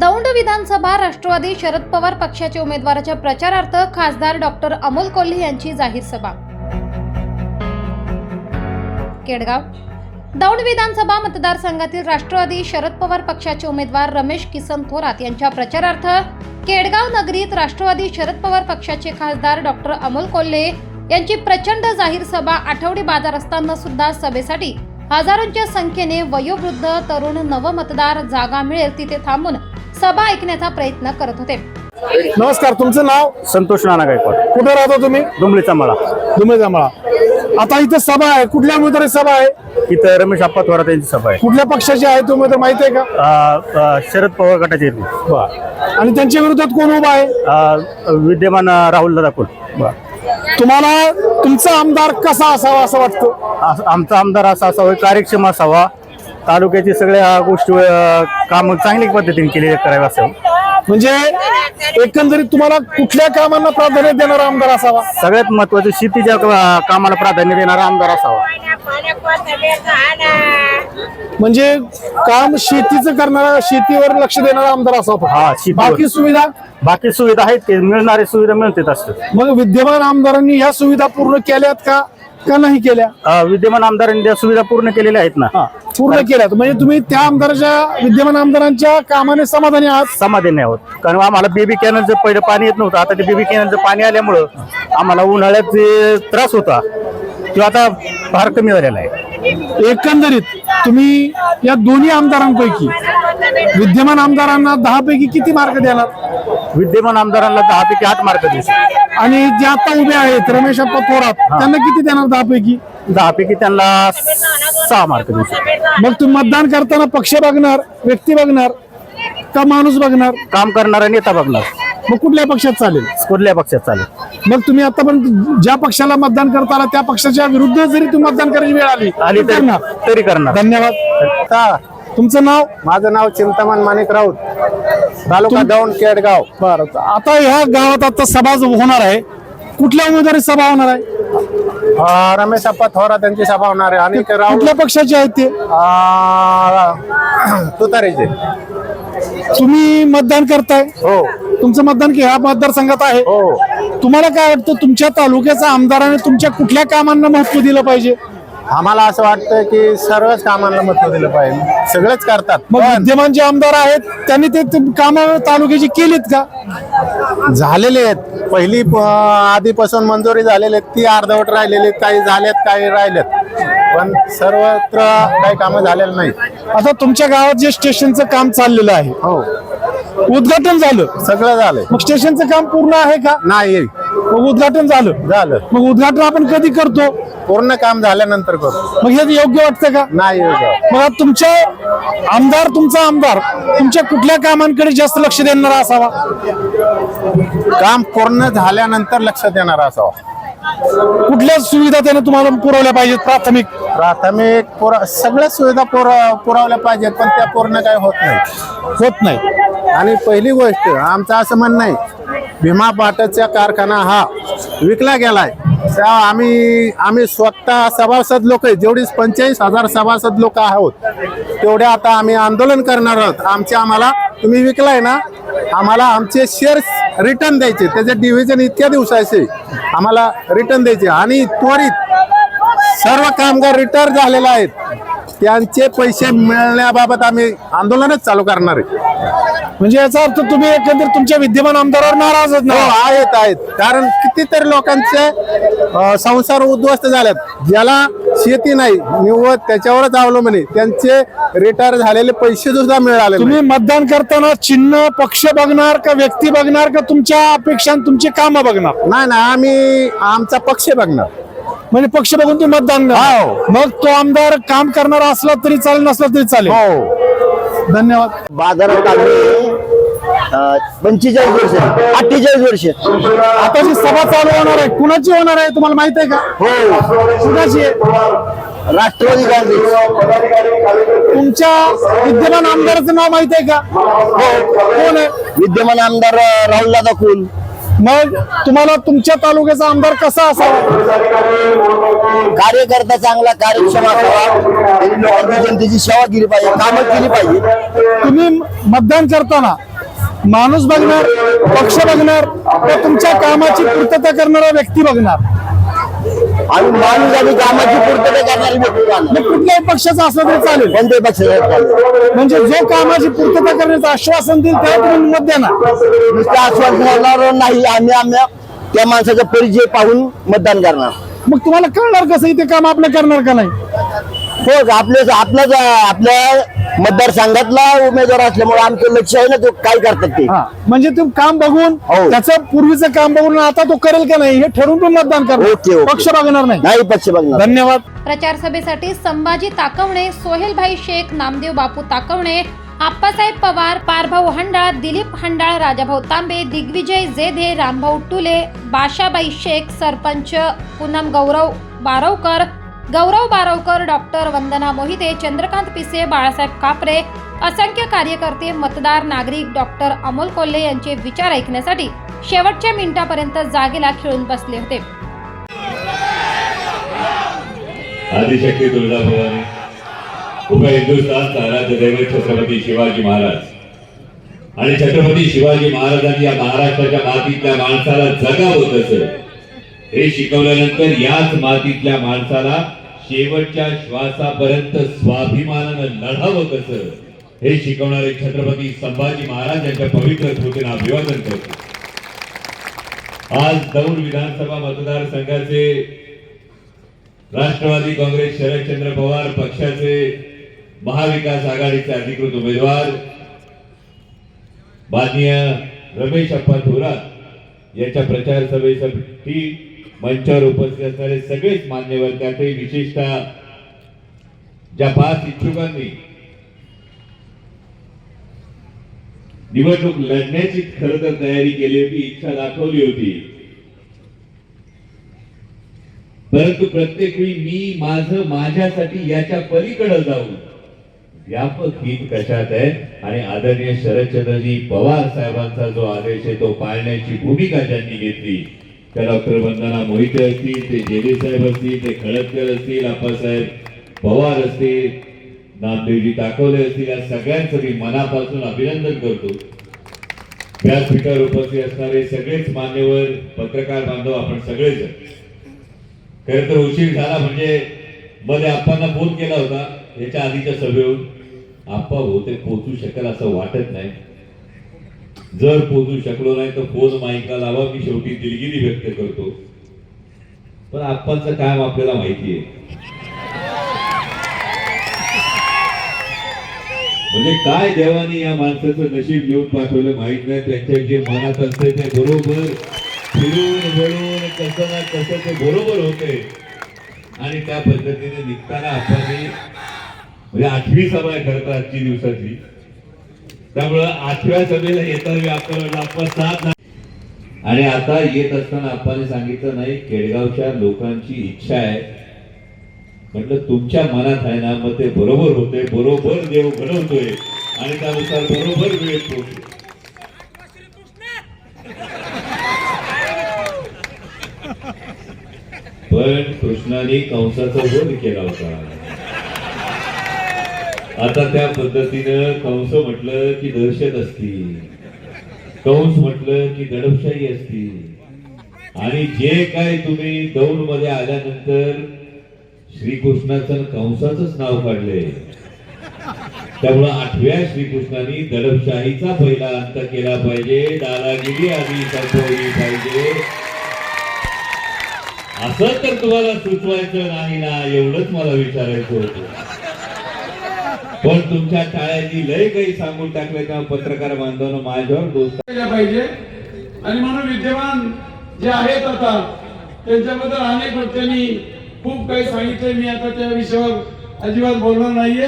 दौंड विधानसभा राष्ट्रवादी शरद पवार पक्षाच्या उमेदवाराच्या प्रचारार्थ खासदार डॉक्टर अमोल कोल्हे यांची जाहीर सभा. केडगाव. दौंड विधानसभा मतदारसंघातील राष्ट्रवादी शरद पवार पक्षाचे उमेदवार रमेश किसन थोरात यांच्या प्रचारार्थ केडगाव नगरीत राष्ट्रवादी शरद पवार पक्षाचे खासदार डॉक्टर अमोल कोल्हे यांची प्रचंड जाहीर सभा आठवडी बाजार असताना सुद्धा सभेसाठी हजारोंच्या संख्येने वयोवृद्ध तरुण नवमतदार जागा मिळेल तिथे थांबून सभा ऐकण्याचा प्रयत्न करत होते. नमस्कार तुमचं नाव? संतोष नाना गायकवाड. कुठे राहता तुम्ही? डुंबळीचा मळा तुम्ही जमळा. आता इथे सभा आहे. कुठल्या उमेदवारी सभा आहे? इथं रमेश आप्पा थोरात यांची सभा आहे. कुठल्या पक्षाची आहे तो उमेदवार माहिती आहे का? अ, अ, शरद पवार गटाचे आहेत. आणि त्यांच्या विरोधात कोण उभा आहे? अ, विद्यमान अ, राहुल दादा तुम्हाला तुमचा आमदार कसा असावा असं वाटतं? आमचा आमदार असा असावा कार्यक्षम असावा. तालुक्याची सगळ्या गोष्टी अ, कामं चांगल्या पद्धतीने केली करावे असं. म्हणजे एकंदरीत तुम्हाला कुठल्या कामांना प्राधान्य देणारा आमदार असावा? सगळ्यात महत्वाचं शेतीच्या कामाला प्राधान्य देणारा आमदार असावा. म्हणजे काम शेतीचं करणारा शेतीवर लक्ष देणारा आमदार असावा हा, शेतीवर. बाकी सुविधा? बाकी सुविधा आहेत ते मिळणारे सुविधा मिळतात असतात. मग विद्यमान आमदारांनी ह्या सुविधा पूर्ण केल्यात का? का नाही केल्या. अ, विद्यमान आमदारांनी त्या सुविधा पूर्ण केलेल्या आहेत ना. पूर्ण केल्यात. म्हणजे तुम्ही त्या आमदाराच्या विद्यमान आमदारांच्या कामाने समाधानी आहात? समाधानी आहोत. कारण आम्हाला बेबी कॅनलचं पहिलं पाणी येत नव्हतं. आता ते बेबी कॅनलचं पाणी आल्यामुळं आम्हाला उन्हाळ्यात जे त्रास होता तो आता फार कमी झालेला आहे. एकंदरीत तुम्ही या दोन्ही आमदारांपैकी विद्यमान आमदारांना दहा पैकी किती मार्क देणार? विद्यमान आमदारांना दहा पैकी आठ मार्क देऊ शकतो. आणि जे आता उभे आहेत रमेश अप्पा थोरात त्यांना किती देणार दहा पैकी दहा पैकी त्यांना सहा मार्क देऊ. मग तुम्ही मतदान करताना पक्ष बघणार व्यक्ती बघणार का माणूस बघणार? काम करणारा नेता बघणार. मग कुठल्या पक्षात चालेल? कुठल्या पक्षात चालेल? मग तुम्ही आतापर्यंत ज्या पक्षाला मतदान करताना त्या पक्षाच्या विरुद्ध जरी तुम्ही मतदान करायची वेळ आली आली तर तरी करणार. तरी करणार. धन्यवाद. तुमचं नाव? माझं नाव चिंतामण माणिक राऊत. तालुका दौंड केडगाव बरं आता ह्या गावात आता सभा होणार आहे कुठल्या उमेदवारी सभा होणार आहे? अं, रमेश अप्पा थोरात यांची सभा होणार आहे. आणि राहुल कुठल्या पक्षाचे आहेत ते? अं, तुतारीचे. तुम्ही मतदान करताय? हो. तुमचं मतदान की ह्या मतदारसंघात आहे? हो. तुम्हाला काय वाटतं तुमच्या तालुक्याचा आमदाराने तुमच्या कुठल्या कामांना महत्त्व दिलं पाहिजे? आम्हाला असं वाटतं की सर्वच कामांना महत्त्व दिलं पाहिजे. सगळेच करतात. मग विद्यमान जे आमदार आहेत त्यांनी ते काम तालुक्याची केलीत का? झालेले आहेत. पहिली प- आधीपासून मंजुरी झालेली आहेत. ती अर्धवट राहिलेली आहेत. काही झालेत काही राहिलेत. पण सर्वत्र काही कामं झालेली नाहीत. आता तुमच्या गावात जे स्टेशनचं काम चाललेलं आहे हो. उद्घाटन झालं. सगळं झालंय. मग स्टेशनचं काम पूर्ण आहे का? नाही. मग उद्घाटन झालं. झालं. मग उद्घाटन आपण कधी करतो? पूर्ण काम झाल्यानंतर करू. मग हे योग्य वाटतं का? नाही योग्य. मग आता तुमच्या आमदार तुमचा आमदार तुमच्या कुठल्या कामांकडे जास्त लक्ष देणारा असावा? काम पूर्ण झाल्यानंतर लक्षात येणार असावा. कुठल्या सुविधा त्याने तुम्हाला पुरवल्या पाहिजेत प्राथमिक? प्राथमिक पुरा सगळ्या सुविधा पुर पुरवल्या पाहिजेत पण त्या पूर्ण काय होत नाही होत नाही. आणि पहिली गोष्ट आमचं असं म्हणणं आहे भीमा पाटचा कारखाना हा विकला गेलाय. त्या आम्ही आम्ही स्वतः सभासद लोक आहे जेवढी पंचेचाळीस हजार सभासद लोक आहोत तेवढे आता आम्ही आंदोलन करणार आहोत. आमचे आम्हाला तुम्ही विकलाय ना आम्हाला आमचे शेअर्स रिटर्न द्यायचे. त्याचे डिव्हिजन इतक्या दिवसाचे आम्हाला रिटर्न द्यायचे. आणि त्वरित सर्व कामगार रिटायर झालेले आहेत. त्यांचे पैसे मिळण्याबाबत आम्ही आंदोलनच चालू करणार आहे. म्हणजे याचा अर्थ तुम्ही एकंदर तुमच्या विद्यमान आमदारावर नाराज आहात हो आहेत आहेत. कारण कितीतरी लोकांचे संसार उद्ध्वस्त झालेत. ज्याला शेती नाही निव्वळ त्याच्यावरच अवलंबून आहे. त्यांचे रिटायर झालेले पैसे सुद्धा मिळाले. तुम्ही मतदान करताना चिन्ह पक्ष बघणार का व्यक्ती बघणार का तुमच्या अपेक्षा तुमची कामं बघणार? नाही ना आम्ही आमचा पक्ष बघणार. म्हणजे पक्ष बघून तुम्ही मतदान. हो. मग तो आमदार काम करणारा असला तरी चालेल नसला तरी चालेल. हो. धन्यवाद. बाजारात आम्ही पंचेचाळीस वर्ष अठ्ठेचाळीस वर्ष आता जी सभा चालू होणार आहे कुणाची होणार आहे तुम्हाला माहीत आहे का? हो. कुणाची आहे? राष्ट्रवादी काँग्रेस. तुमच्या विद्यमान आमदाराचं नाव माहीत आहे का? हो. कोण आहे? विद्यमान आमदार राहुल दादा कुल. मग तुम्हाला तुमच्या तालुक्याचा आमदार कसा असावा? कार्यकर्ता चांगला कार्यक्षम असावा. जनतेची सेवा केली पाहिजे कामं केली पाहिजे. तुम्ही मतदान करताना माणूस बघणार पक्ष बघणार तुमच्या कामाची पूर्तता करणारा व्यक्ती बघणार? आम्ही माणूस आणि कामाची पूर्तता करणारी व्यक्ती. मग कुठल्याही पक्षाचा असला तरी चालेल. कोणत्याही पक्षाचा म्हणजे जो कामाची पूर्तता करण्याचं आश्वासन देईल त्याला तुम्ही मत देणार. नुसतं आश्वासन देणार नाही आम्ही आम्ही त्या माणसाचा परिचय पाहून मतदान करणार. मग तुम्हाला कळणार कसं इथे काम आपलं करणार का नाही? हो आपल्या आपल्याच आपल्या मतदारसंघातला उमेदवार असल्यामुळे आमचं लक्ष आहे ना तो काय करतात ते? हा म्हणजे तुम्ही काम बघून हो. त्याचं पूर्वीचं काम बघून आता तो करेल का नाही हे ठरवून तुम्ही मतदान ओके, करणार. ओके. पक्ष बघणार नाही. नाही पक्ष बघणार. धन्यवाद. प्रचार सभेसाठी संभाजी ताकवणे सोहेलभाई शेख नामदेव बापू ताकवणे आप्पासाहेब पवार पारभाऊ हंडाळ दिलीप हंडाळ राजाभाऊ तांबे दिग्विजय जेधे रामभाऊ टुले बाशाबाई शेख सरपंच पूनम गौरव बारवकर गौरव बारवकर डॉक्टर वंदना मोहिते चंद्रकांत पिसे बाळासाहेब कापरे असंख्य कार्यकर्ते मतदार नागरिक डॉक्टर अमोल कोल्हे यांचे विचार ऐकण्यासाठी शेवटच्या मिनिटापर्यंत जागेला खिळून बसले होते. आदिशक्ती तुळजाभवानी उभय हिंदुस्थानचा आराध्य दैवत छत्रपती शिवाजी महाराज. आणि छत्रपती शिवाजी महाराजांनी या महाराष्ट्राच्या मातीतल्या माणसाला जगावं असं हे शिकवल्यानंतर याच मातीतल्या माणसाला शेवटच्या श्वासापर्यंत स्वाभिमानानं लढावं कसं? हे शिकवणारे छत्रपती संभाजी महाराज यांच्या पवित्र स्मृतीनं अभिवादन करतो. आज दौंड विधानसभा मतदारसंघाचे राष्ट्रवादी काँग्रेस शरदचंद्र पवार पक्षाचे महाविकास आघाडीचे अधिकृत उमेदवार माननीय रमेश अप्पा थोरात यांच्या प्रचार सभेसाठी मंचावर उपस्थित असणारे सगळेच मान्यवर त्यातही विशेषतः ज्या पाच इच्छुकांनी निवडणूक लढण्याची खर तर तयारी केली होती इच्छा दाखवली होती. परंतु प्रत्येक वेळी मी माझं माझ्यासाठी याच्या पलीकडे जाऊन व्यापक हित कशात आहे? आणि आदरणीय शरदचंद्रजी पवार साहेबांचा जो आदेश आहे तो पाळण्याची भूमिका ज्यांनी घेतली त्या डॉक्टर वंदना मोहिते असतील ते जेले साहेब असतील ते खडतकर असतील आप्पासाहेब पवार असतील नामदेवजी ताकवले असतील या सगळ्यांचं मी मनापासून अभिनंदन करतो. व्यासपीठावर उपस्थित असणारे सगळेच मान्यवर पत्रकार बांधव आपण सगळेजण. खरं तर उशीर झाला म्हणजे मध्ये आप्पांना फोन केला होता याच्या आधीच्या सभेवर आप्पा बहुतेक पोहोचू शकेल असं वाटत नाही. जर पोचू शकलो नाही तर फोन माईकला लावा मी शेवटी दिलगिरी व्यक्त करतो. पण आप्पांचं काम आपल्याला माहिती आहे. म्हणजे काय देवाने या माणसाचं नशीब लिहून पाठवलं माहीत नाही त्यांच्याविषयी मनात असते ते बरोबर फिरून वळून कसं ना कसं ते बरोबर होते. आणि त्या पद्धतीने निघताना आपण म्हणजे आठवी सभा आहे खरं तर आजची दिवसाची त्यामुळं आठव्या सभेला येताना आपल्याला आपण साथ आणि आता येत असताना आपण सांगितलं नाही केडगावच्या लोकांची इच्छा आहे. म्हटलं तुमच्या मनात आहे ना मग ते बरोबर होते बरोबर देव घडवतोय आणि त्यानुसार बरोबर वेळ पोहोचतो पण कृष्णाने कंसाचा वध केला होता. आता त्या पद्धतीनं कंस म्हटलं की दहशत असती कंस म्हटलं की दडपशाही असती आणि जे काय तुम्ही दौडमध्ये आल्यानंतर श्रीकृष्णाचं आणि कंसाचंच नाव काढले. त्यामुळं आठव्या श्रीकृष्णाने दडपशाहीचा पहिला अंत केला पाहिजे. दादागिरी आधी संपवली पाहिजे. असं तर तुम्हाला सुचवायचं नाही ना एवढंच मला विचारायचं होतं. पण तुमच्या टाळ्यांनी लय काही सांगून टाकलं तेव्हा पत्रकार बांधवांना माझ्यावर दोस्त केल्या पाहिजे. आणि म्हणून विद्यमान जे आहेत आता त्यांच्याबद्दल अनेक त्यांनी खूप काही सांगितलं मी आता त्या विषयावर अजिबात बोलणार नाहीये.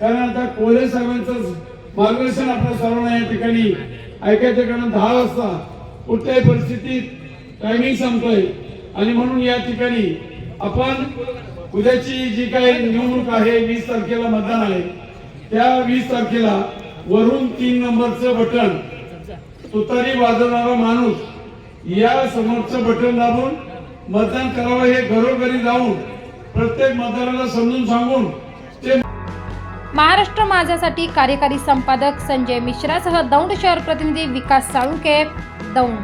कारण आता कोल्हे साहेबांचं मार्गदर्शन आपल्या सर्वांना या ठिकाणी ऐकायचं कारण दहा वाजता कुठल्याही परिस्थितीत टायमिंग संपतोय आणि म्हणून या ठिकाणी आपण उद्याची जी काही निवडणूक आहे वीस तारखेला मतदान आहे. त्या वीस तारखेला वरून तीन नंबरचं बटन तुतारी वाजवणारा माणूस या समोरचं बटन दाबून मतदान करावं हे घरोघरी जाऊन प्रत्येक मतदाराला समजून सांगून ते महाराष्ट्र माझ्यासाठी कार्यकारी संपादक संजय मिश्रासह दौंड शहर प्रतिनिधी विकास साळुंके दौंड.